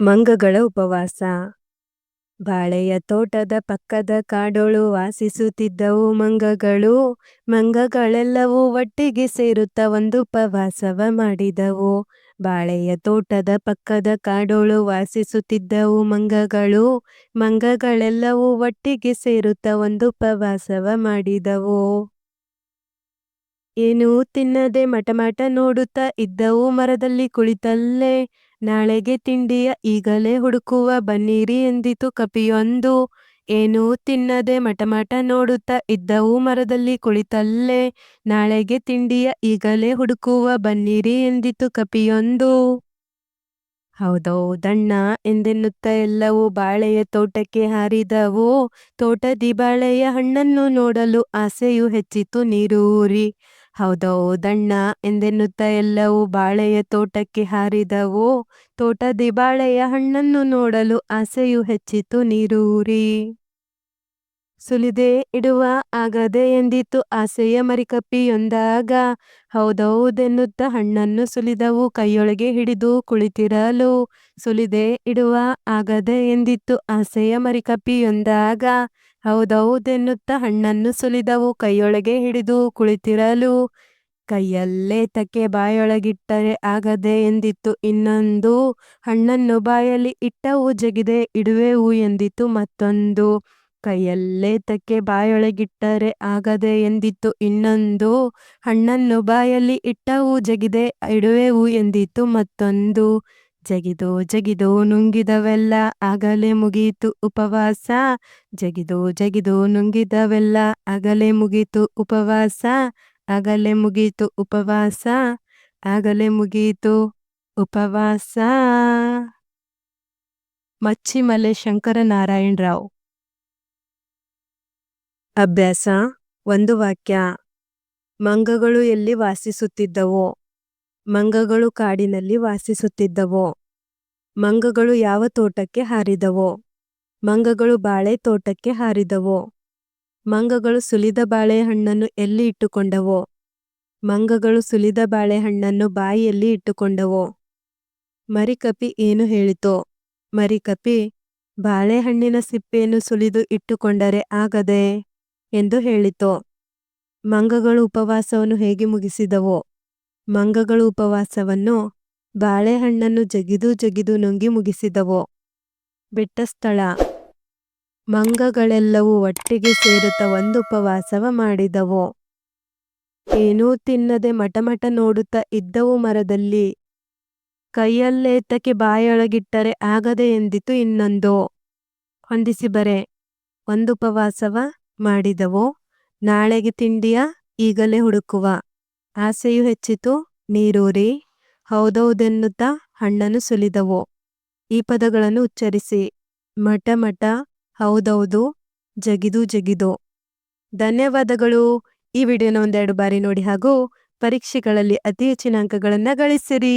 ಮಂಗಗಳ ಉಪವಾಸ. ಬಾಳೆಯ ತೋಟದ ಪಕ್ಕದ ಕಾಡೋಳು ವಾಸಿಸುತ್ತಿದ್ದವು ಮಂಗಗಳು. ಮಂಗಗಳೆಲ್ಲವೂ ಒಟ್ಟಿಗೆ ಸೇರುತ್ತ ಒಂದು ಉಪವಾಸವ ಮಾಡಿದವು. ಬಾಳೆಯ ತೋಟದ ಪಕ್ಕದ ಕಾಡೋಳು ವಾಸಿಸುತ್ತಿದ್ದವು ಮಂಗಗಳು. ಮಂಗಗಳೆಲ್ಲವೂ ಒಟ್ಟಿಗೆ ಸೇರುತ್ತ ಒಂದು ಉಪವಾಸವ ಮಾಡಿದವು. ಏನೂ ತಿನ್ನದೆ ಮಟಮಟ ನೋಡುತ್ತಾ ಇದ್ದವು ಮರದಲ್ಲಿ ಕುಳಿತಲ್ಲೇ ನಾಳೆಗೆ ತಿಂಡಿಯ ಈಗಲೇ ಹುಡುಕುವ ಬನ್ನಿರಿ ಎಂದಿತು ಕಪಿಯೊಂದು. ಏನೂ ತಿನ್ನದೆ ಮಟಮಟ ನೋಡುತ್ತಾ ಇದ್ದವು ಮರದಲ್ಲಿ ಕುಳಿತಲ್ಲೇ ನಾಳೆಗೆ ತಿಂಡಿಯ ಈಗಲೇ ಹುಡುಕುವ ಬನ್ನಿರಿ ಎಂದಿತು ಕಪಿಯೊಂದು. ಹೌದೌದಣ್ಣ ಎಂದೆನ್ನುತ್ತ ಎಲ್ಲವೂ ಬಾಳೆಯ ತೋಟಕ್ಕೆ ಹಾರಿದವು ತೋಟದಿ ಬಾಳೆಯ ಹಣ್ಣನ್ನು ನೋಡಲು ಆಸೆಯು ಹೆಚ್ಚಿತು ನೀರೂರಿ. ಹೌದೌದಣ್ಣ ಎಂದೆನ್ನುತ್ತ ಎಲ್ಲವೂ ಬಾಳೆಯ ತೋಟಕ್ಕೆ ಹಾರಿದವು ತೋಟದಿ ಬಾಳೆಯ ಹಣ್ಣನ್ನು ನೋಡಲು ಆಸೆಯು ಹೆಚ್ಚಿತು ನೀರೂರಿ. ಸುಲಿದೆ ಇಡುವ ಆಗದೆ ಎಂದಿತ್ತು ಆಸೆಯ ಮರಿಕಪ್ಪಿಯೊಂದಾಗ. ಹೌದೌದೆನ್ನುತ್ತ ಹಣ್ಣನ್ನು ಸುಲಿದವು ಕೈಯೊಳಗೆ ಹಿಡಿದು ಕುಳಿತಿರಲು. ಸುಲಿದೆ ಇಡುವ ಆಗದೆ ಎಂದಿತ್ತು ಆಸೆಯ ಮರಿಕಪ್ಪಿಯೊಂದಾಗ. ಹೌದೌದೆನ್ನುತ್ತ ಹಣ್ಣನ್ನು ಸುಲಿದವು ಕೈಯೊಳಗೆ ಹಿಡಿದು ಕುಳಿತಿರಲು. ಕೈಯಲ್ಲೇ ತಕ್ಕೆ ಬಾಯೊಳಗಿಟ್ಟರೆ ಆಗದೆ ಎಂದಿತ್ತು ಇನ್ನೊಂದು. ಹಣ್ಣನ್ನು ಬಾಯಲ್ಲಿ ಇಟ್ಟವು ಜಗಿದೆ ಇಡುವೆವು ಎಂದಿತ್ತು ಮತ್ತೊಂದು. ಕೈಯಲ್ಲೇ ತಕ್ಕೆ ಬಾಯೊಳಗಿಟ್ಟರೆ ಆಗದೆ ಎಂದಿತ್ತು. ಇನ್ನೊಂದು ಹಣ್ಣನ್ನು ಬಾಯಲ್ಲಿ ಇಟ್ಟವು ಜಗಿದೆ ಇಡುವೆವು ಎಂದಿತ್ತು. ಮತ್ತೊಂದು ಜಗಿದೋ ಜಗಿದೋ ನುಂಗಿದವೆಲ್ಲ ಆಗಲೇ ಮುಗಿಯಿತು ಉಪವಾಸ ಜಗಿದೋ ಜಗಿದೋ ನುಂಗಿದವೆಲ್ಲ ಆಗಲೇ ಮುಗೀತು. ಉಪವಾಸ ಆಗಲೇ ಮುಗೀತು. ಉಪವಾಸ ಆಗಲೇ ಮುಗಿಯಿತು ಉಪವಾಸ. ಮಚ್ಚಿಮಲೆ ಶಂಕರನಾರಾಯಣರಾವ್. ಅಭ್ಯಾಸ, ಒಂದು ವಾಕ್ಯ. ಮಂಗಗಳು ಎಲ್ಲಿ ವಾಸಿಸುತ್ತಿದ್ದವೋ, ಮಂಗಗಳು ಕಾಡಿನಲ್ಲಿ ವಾಸಿಸುತ್ತಿದ್ದವೋ, ಮಂಗಗಳು ಯಾವ ತೋಟಕ್ಕೆ ಹಾರಿದವೋ, ಮಂಗಗಳು ಬಾಳೆ ತೋಟಕ್ಕೆ ಹಾರಿದವೋ, ಮಂಗಗಳು ಸುಲಿದ ಬಾಳೆಹಣ್ಣನ್ನು ಎಲ್ಲಿ ಇಟ್ಟುಕೊಂಡವೋ, ಮಂಗಗಳು ಸುಲಿದ ಬಾಳೆಹಣ್ಣನ್ನು ಬಾಯಿಯಲ್ಲಿ ಇಟ್ಟುಕೊಂಡವೋ. ಮರಿಕಪಿ ಏನು ಹೇಳಿತು, ಮರಿಕಪಿ ಬಾಳೆಹಣ್ಣಿನ ಸಿಪ್ಪೆಯನ್ನು ಸುಲಿದು ಇಟ್ಟುಕೊಂಡರೆ ಆಗದೆ? ಎಂದು ಹೇಳಿತು. ಮಂಗಗಳು ಉಪವಾಸವನ್ನು ಹೇಗೆ ಮುಗಿಸಿದವೋ, ಮಂಗಗಳು ಉಪವಾಸವನ್ನು ಬಾಳೆಹಣ್ಣನ್ನು ಜಗಿದು ಜಗಿದು ನುಂಗಿ ಮುಗಿಸಿದವು, ಬಿಟ್ಟ ಸ್ಥಳ. ಮಂಗಗಳೆಲ್ಲವೂ ಒಟ್ಟಿಗೆ ಸೇರುತ್ತ ಒಂದು ಉಪವಾಸವ ಮಾಡಿದವು. ಏನೂ ತಿನ್ನದೆ ಮಟಮಟ ನೋಡುತ್ತಾ ಇದ್ದವು ಮರದಲ್ಲಿ. ಕೈಯಲ್ಲೇತಕ್ಕೆ ಬಾಯೊಳಗಿಟ್ಟರೆ ಆಗದೆ ಎಂದಿತು ಇನ್ನೊಂದು. ಹೊಂದಿಸಿ ಬರೆ, ಒಂದು ಉಪವಾಸವ ಮಾಡಿದವೋ? ನಾಳೆಗೆ ತಿಂಡಿಯ? ಈಗಲೇ ಹುಡುಕುವ. ಆಸೆಯು ಹೆಚ್ಚಿತು. ನೀರೂರಿ ಹೌದೌದೆನ್ನುತ್ತಾ ಹಣ್ಣನ್ನು ಸುಲಿದವು? ಈ ಪದಗಳನ್ನು ಉಚ್ಚರಿಸಿ. ಮಠ ಮಠ. ಹೌದೌದು. ಜಗಿದು ಜಗಿದು. ಧನ್ಯವಾದಗಳು. ಈ ವಿಡಿಯೋನ ಒಂದೆರಡು ಬಾರಿ ನೋಡಿ ಹಾಗೂ ಪರೀಕ್ಷೆಗಳಲ್ಲಿ ಅತಿ ಹೆಚ್ಚಿನ ಅಂಕಗಳನ್ನು ಗಳಿಸಿರಿ.